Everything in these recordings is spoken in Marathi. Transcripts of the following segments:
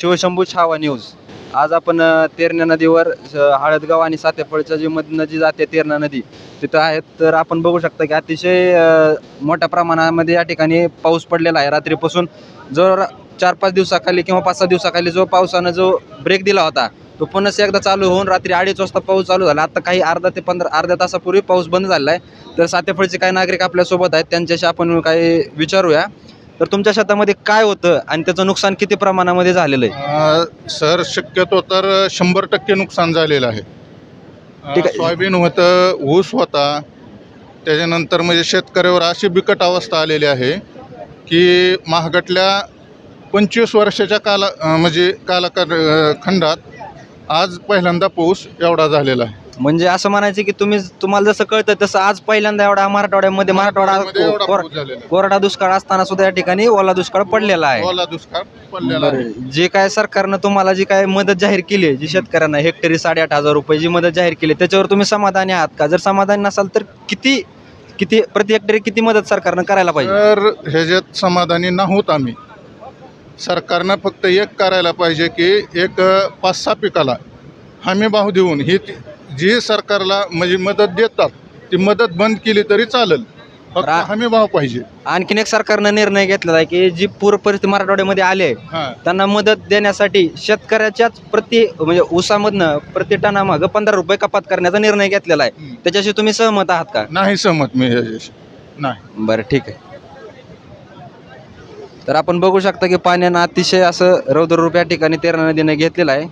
शिवशंभू छावा न्यूज. आज आपण तेरण्या तेरणा नदीवर हळदगाव आणि सातेफळच्या जी मधनं जी जाते तेरणा नदी तिथं आहेत. तर आपण बघू शकता की अतिशय मोठ्या प्रमाणामध्ये या ठिकाणी पाऊस पडलेला आहे. रात्रीपासून जो चार पाच दिवसाखाली किंवा पाच सहा दिवसाखाली जो पावसानं जो ब्रेक दिला होता तो पुन्हा एकदा चालू होऊन रात्री अडीच वाजता पाऊस चालू झाला. आता काही अर्धा ते पंधरा अर्ध्या तासापूर्वी पाऊस बंद झालेला आहे तर सातेफळचे काही नागरिक आपल्यासोबत आहेत. त्यांच्याशी आपण काही विचारूया. तर तुमच्या शेतामध्ये काय होतं आणि त्याचं नुकसान किती प्रमाणामध्ये झालेलं आहे? अ, सर शक्यतो तर शंभर टक्के नुकसान झालेलं आहे. अ, ठीक आहे. सोयाबीन होतं ऊस होता. त्याच्यानंतर म्हणजे शेतकऱ्यावर अशी बिकट अवस्था आलेली आहे की महागटल्या पंचवीस वर्षाच्या काला अ, म्हणजे अ, खंडात आज पहिल्यांदा पाऊस एवढा झालेला आहे. म्हणजे असं म्हणायचं की तुम्ही तुम्हाला जसं कळतं तसं आज पहिल्यांदा एवढा मराठवाड्यामध्ये मराठवाडा एवढा कोर- पाऊस झालेला आहे. कोरडा दुष्काळ असताना सुद्धा या ठिकाणी ओला दुष्काळ पडलेला आहे. ओला दुष्काळ पडलेला आहे. बरं. जे काय सरकारनं तुम्हाला जी काय मदत जाहीर केली आहे जी शेतकऱ्यांना हेक्टरी साडेआठ हजार रुपये जी मदत जाहीर केली त्याच्यावर तुम्ही समाधानी आहात का? जर समाधानी नसाल तर किती किती प्रति हेक्टरी किती मदत सरकारनं करायला पाहिजे? तर ह्याच्यात समाधानी नाहोत आम्ही. सरकारनं फक्त एक करायला पाहिजे की एक अ, पाच सहा पिकाला हमी भाव देऊन ही ती- जी सरकारला म्हणजे मदत देतात ती मदत बंद केली तरी चालेल. फक्त रा- हमी भाव पाहिजे. आणखीन एक सरकारनं निर्णय घेतलेला आहे की जी पूर परिस्थिती मराठवाड्यामध्ये आली आहे हां. त्यांना मदत देण्यासाठी शेतकऱ्याच्याच प्रति म्हणजे ऊसामधनं प्रति टनामागं पंधरा रुपये कपात करण्याचा निर्णय घेतलेला आहे. त्याच्याशी तुम्ही सहमत आहात का? नाही सहमत मी नाही. बरं ठीक आहे. तर आपण बघू शकता की पाण्यानं अतिशय असं रौद्ररूप या ठिकाणी तेरणा नदीने घेतलेलं आहे.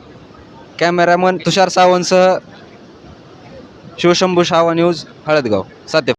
कॅमेरामन तुषार सावंतसह शिवशंभू शावा न्यूज हळदगाव. साते